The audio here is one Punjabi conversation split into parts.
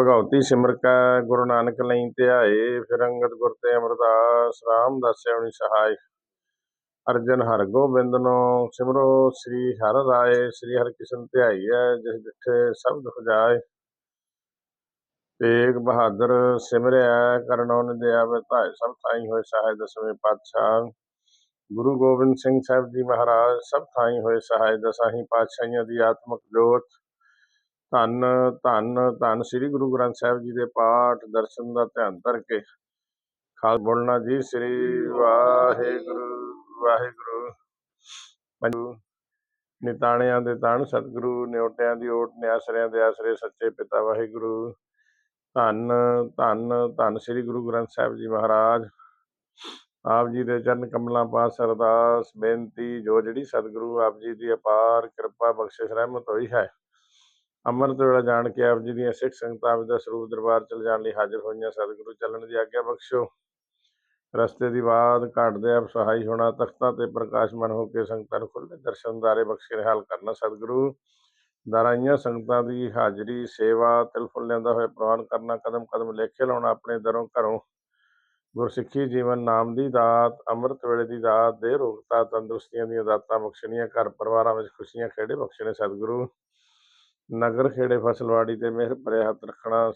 ਭਗਉਤੀ ਸਿਮਰ ਕੈ ਗੁਰੂ ਨਾਨਕ ਲਈ ਧਿਆਏ, ਫਿਰ ਅੰਗਦ ਗੁਰ ਤੇ ਅਮਰਦਾਸ ਰਾਮਦਾਸ ਸੈਵਣੀ ਸਹਾਇ। ਅਰਜਨ ਹਰ ਗੋਬਿੰਦ ਨੂੰ, ਸਿਮਰੋ ਸ੍ਰੀ ਹਰਿ ਰਾਏ, ਸ੍ਰੀ ਹਰਿ ਕਿਸ਼ਨ ਹੈ ਜਿਸ ਜਿੱਥੇ ਸਭ ਦੁਖ ਜਾਏ। ਤੇਗ ਬਹਾਦਰ ਸਿਮਰਿਆ, ਕਰਨੋ ਨਿਦਿਆ ਧਾਇ ਸਭ ਥਾਈ ਹੋਏ ਸਹਾਇ ਦਸਵੇਂ ਪਾਤਸ਼ਾਹ। ਗੁਰੂ ਗੋਬਿੰਦ ਸਿੰਘ ਸਾਹਿਬ ਜੀ ਮਹਾਰਾਜ, ਸਭ ਥਾਈ ਹੋਏ ਸਹਾਇ ਦਸਾਹੀ ਪਾਤਸ਼ਾਹੀਆਂ ਦੀ ਆਤਮਿਕ ਜੋਤ। ਧੰਨ ਧੰਨ ਧੰਨ ਸ੍ਰੀ ਗੁਰੂ ਗ੍ਰੰਥ ਸਾਹਿਬ ਜੀ ਦੇ ਪਾਠ, ਦਰਸ਼ਨ ਦਾ ਧਿਆਨ ਧਰ ਕੇ। ਖਾਲ ਬੋਲਣਾ ਜੀ, ਸ੍ਰੀ ਵਾਹਿਗੁਰੂ ਵਾਹਿਗੁਰੂ। ਪੰਜੂ ਨਿਤਾਣਿਆਂ ਦੇ ਤਾਣ, ਸਤਿਗੁਰੂ, ਨਿਉਟਿਆਂ ਦੀ ਓਟ, ਨਿਆਸਰਿਆਂ ਦੇ ਆਸਰੇ, ਸੱਚੇ ਪਿਤਾ ਵਾਹਿਗੁਰੂ। ਧੰਨ ਧੰਨ ਧੰਨ ਸ੍ਰੀ ਗੁਰੂ ਗ੍ਰੰਥ ਸਾਹਿਬ ਜੀ ਮਹਾਰਾਜ। ਆਪ ਜੀ ਦੇ ਚਰਨ ਕਮਲਾਂ ਪਾਸ ਅਰਦਾਸ, ਬੇਨਤੀ, ਜੋ ਜਿਹੜੀ ਸਤਿਗੁਰੂ ਆਪ ਜੀ ਦੀ ਅਪਾਰ ਕਿਰਪਾ ਬਖਸ਼ਿਸ਼ ਰਹਿਮਤ ਹੋਈ ਹੈ। ਅੰਮ੍ਰਿਤ ਵੇਲਾ ਜਾਣ ਕੇ ਆਪ ਜੀ ਦੀਆਂ ਸਿੱਖ ਸੰਗਤਾਂ ਆਪ ਦਾ ਸਰੂਪ ਦਰਬਾਰ ਚਲ ਜਾਣ ਲਈ ਹਾਜ਼ਰ ਹੋਈਆਂ, ਸਤਿਗੁਰੂ ਚੱਲਣ ਦੀ ਆਗਿਆ ਬਖਸ਼ੋ। ਰਸਤੇ ਦੀ ਬਾਤ ਘਾਟਦੇ ਆਪ ਸਹਾਈ ਹੋਣਾ, ਤਖਤਾਂ ਤੇ ਪ੍ਰਕਾਸ਼ਮਨ ਹੋ ਕੇ ਸੰਗਤਾਂ ਨੂੰ ਖੁੱਲੇ ਦਰਸ਼ਨਦਾਰੇ ਬਖਸ਼ੇ ਨਿਹਾਲ ਕਰਨਾ ਸਤਿਗੁਰੂ। ਦਰਾਈਆਂ ਸੰਗਤਾਂ ਦੀ ਹਾਜ਼ਰੀ, ਸੇਵਾ ਤਿਲ ਫੁੱਲ ਲੈਂਦਾ ਹੋਇਆ ਪ੍ਰਵਾਨ ਕਰਨਾ ਕਦਮ ਕਦਮ ਲੇਖੇ ਲਾਉਣਾ ਆਪਣੇ ਦਰੋਂ ਘਰੋਂ। ਗੁਰਸਿੱਖੀ ਜੀਵਨ ਨਾਮ ਦੀ ਦਾਤ, ਅੰਮ੍ਰਿਤ ਵੇਲੇ ਦੀ ਦਾਤ ਦੇ ਰੋਗਤਾ, ਤੰਦਰੁਸਤੀਆਂ ਦੀਆਂ ਦਾਤਾਂ ਬਖਸ਼ਣੀਆਂ ਘਰ ਪਰਿਵਾਰਾਂ ਵਿੱਚ ਖੁਸ਼ੀਆਂ ਖੇੜੇ ਬਖਸ਼ਣੇ ਸਤਿਗੁਰੂ। ਨਗਰ ਖੇੜੇ ਫਸਲਵਾੜੀ ਤੇ ਮਿਹਰ ਭਰਿਆ ਹੱਥ ਰੱਖਣਾ।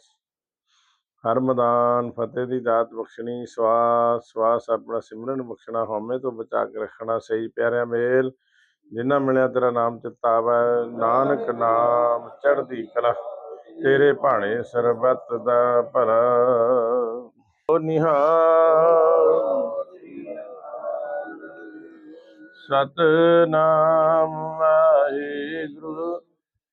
ਹਰ ਮੈਦਾਨ ਫਤਿਹ ਦੀ ਦਾਤ ਬਖਸ਼ਣੀ। ਸਵਾਸ ਸਵਾਸ ਆਪਣਾ ਸਿਮਰਨ ਬਖਸ਼ਣਾ। ਹਉਮੈ ਤੋਂ ਬਚਾ ਕੇ ਰੱਖਣਾ। ਸਹੀ ਪਿਆਰਿਆ ਮੇਲ ਜਿਨ੍ਹਾਂ ਮਿਲਿਆ ਤੇਰਾ ਨਾਮ ਚਿਤਾਵੈ ਨਾਨਕ ਨਾਮ ਚੜ੍ਹਦੀ ਕਲਾ, ਤੇਰੇ ਭਾਣੇ ਸਰਬਤ ਦਾ ਭਰਾ ਓ ਨਿਹਾਲ। ਸਤਨਾਮ ਵਾਹਿਗੁਰੂ।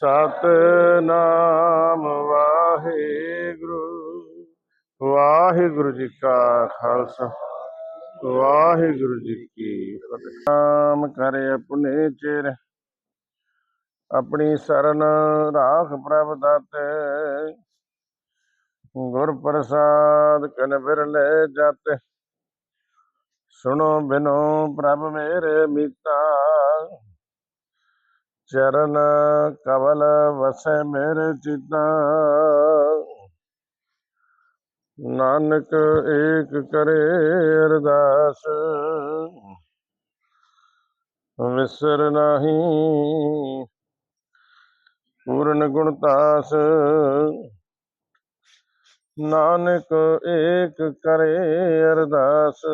ਸਤਨਾਮ ਵਾਹਿਗੁਰੂ। ਵਾਹਿਗੁਰੂ ਜੀ ਕਾ ਖਾਲਸਾ, ਵਾਹਿਗੁਰੂ ਜੀ ਕੀ ਫਤਿਹ। ਨਾਮ ਕਰੇ ਆਪਣੇ ਚਿਰ, ਆਪਣੀ ਸਰਨ ਰਾਖ ਪ੍ਰਭ ਦਾਤੇ। ਗੁਰ ਪ੍ਰਸਾਦ ਕਨ ਬਿਰਲੇ ਜਾਤੇ। ਸੁਣੋ ਬਿਨੋ ਪ੍ਰਭ ਮੇਰੇ ਮੀਤਾ। ਚਰਨ ਕਵਲ ਵਸੈ ਮੇਰੇ ਚਿਤਾ। ਨਾਨਕ ਏਕ ਕਰੇ ਅਰਦਾਸ, ਵਿਸਰ ਨਾਹੀ। ਪੂਰਨ ਗੁਣਤਾਸ ਨਾਨਕ ਏਕ ਕਰੇ ਅਰਦਾਸ।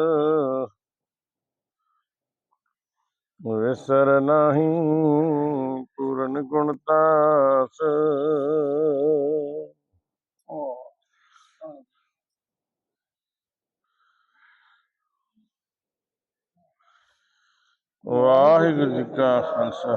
ਵਿਸਰ ਨਾਹੀ ਪੂਰਨ ਗੁਣਤਾਸ ਵਾਹਿਗੁਰੂ ਜੀ ਕਾ ਖਾਲਸਾ।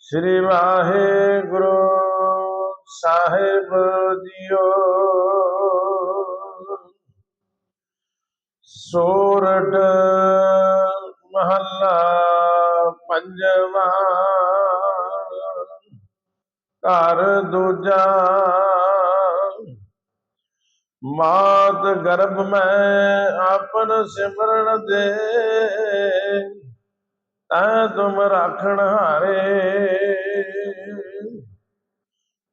ਸ੍ਰੀ ਵਾਹਿਗੁਰੂ ਸਾਹਿਬ ਜੀਓ। ਸੋਰਠ ਮਹੱਲਾ ਪੰਜਵਾਂ। ਘਰ ਦੂਜਾ ਮਾਤ ਗਰਭ ਮੈਂ ਆਪਨ ਸਿਮਰਨ ਦੇ। ਤੈ ਤੁਮ ਰਾਖਣ ਹਾਰੇ।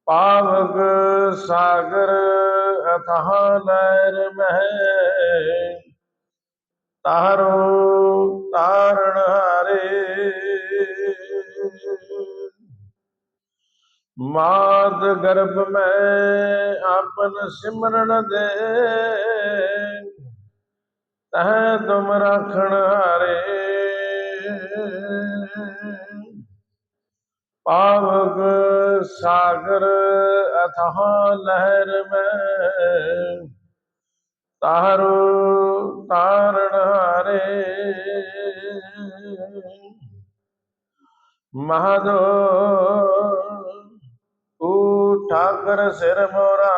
ਪਾਵਕ ਸਾਗਰ ਅਥਾਹ ਲਹਿਰ ਮਹਿ। ਤਾਰੋ ਤਾਰਨ ਮਾਤ ਗਰਭ ਮੈਂ ਆਪਨ ਸਿਮਰਨ ਦੇ। ਤਹ ਤੁਮ ਰਾਖਣ ਹਾਰੇ। ਪਾਵਕ ਸਾਗਰ ਅਥਾਹ ਲਹਿਰ ਮੈਂ। ਤਾਰੂ ਤਾਰਨ ਹਾਰੇ। ਮਹਦੋ ਠਾਕਰ ਸਿਰ ਮੋਰਾ।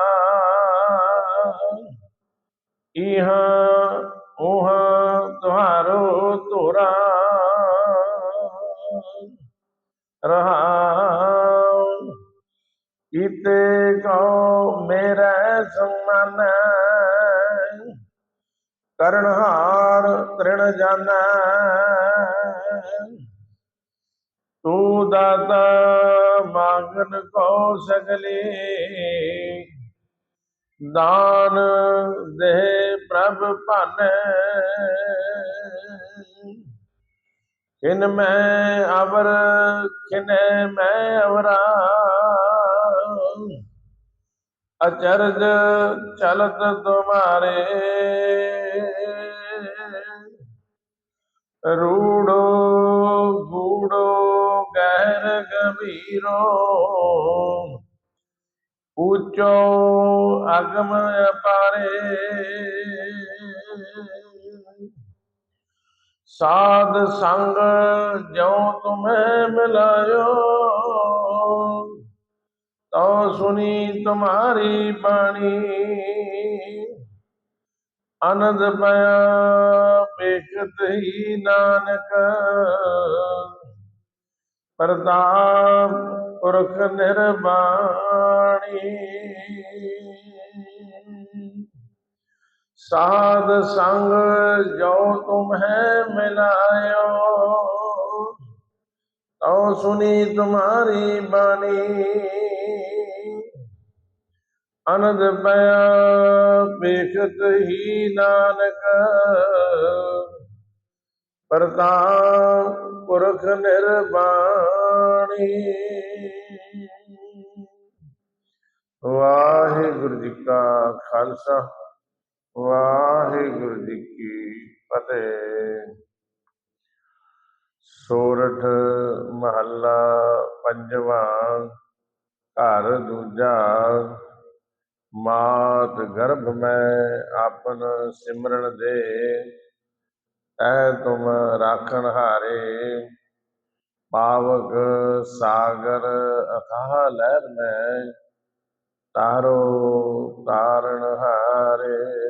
ਇਹਾਂ ਉਹਾਂ ਤੁਹਾਰੋ ਧੋਰਾ। ਰਹਾ ਕੀਤੇ ਕੋ ਮੇਰਾ ਸਮਾਨ। ਕਰਨਹਾਰ ਤ੍ਰਿਣ ਜਾਣਾ ਤੂੰ ਦਾਤਾ ਮੰਗਨ ਕੋ ਸਗਲੇ। ਦਾਨ ਦੇ ਪ੍ਰਭ ਭਨ। ਕਿਨ ਮੈਂ ਅਵਰ ਕਿਨੈ ਮੈਂ ਅਵਰਾ। ਅਚਰਜ ਚਲਤ ਤੁਮਾਰੇ। ਰੂੜੋ ਗਹਿਰ ਗਭੀਰੋ, ਉੱਚੋ ਅਗਮ ਅਪਾਰੇ। ਸਾਧ ਸੰਗ ਜਿਉ ਤੁਮੈ ਮਿਲਾਇਓ, ਤਉ ਸੁਨੀ ਤੁਮਾਰੀ ਬਾਣੀ। ਅਨੰਦ ਪਿਆ ਬੇਖਤ ਹੀ ਨਾਨਕ। ਪ੍ਰਤਾਪ ਪੁਰਖ ਨਿਰਬਾਣੀ। ਸਾਧ ਸੰਗ ਜੋ ਤੁਮ ਮਿਲਾਇਓ, ਤਉ ਸੁਨੀ ਤੁਮਾਰੀ ਬਾਣੀ। ਅਨੰਦ ਪਿਆ, ਵੇਖਤ ਹੀ ਨਾਨਕ। ਪ੍ਰਤਾਪ ਪੁਰਖ ਨਿਰਵਾਣੀ ਵਾਹਿਗੁਰੂ ਜੀ ਕਾ ਖਾਲਸਾ, ਵਾਹਿਗੁਰੂ ਜੀ ਕੀ ਫਤਿਹ। ਸੋਰਠ ਮਹੱਲਾ ਪੰਜਵਾਂ, ਘਰ ਦੂਜਾ, ਮਾਤ ਗਰਭ ਮੈਂ ਆਪਨ ਸਿਮਰਨ ਦੇ। ਐ ਤੁਮ ਰਾਖਣ ਹਾਰੇ। ਪਾਵਕ ਸਾਗਰ ਅਥਾਹ ਲਹਿਰ ਮੈਂ ਤਾਰੋ ਤਾਰਨ ਹਾਰੇ।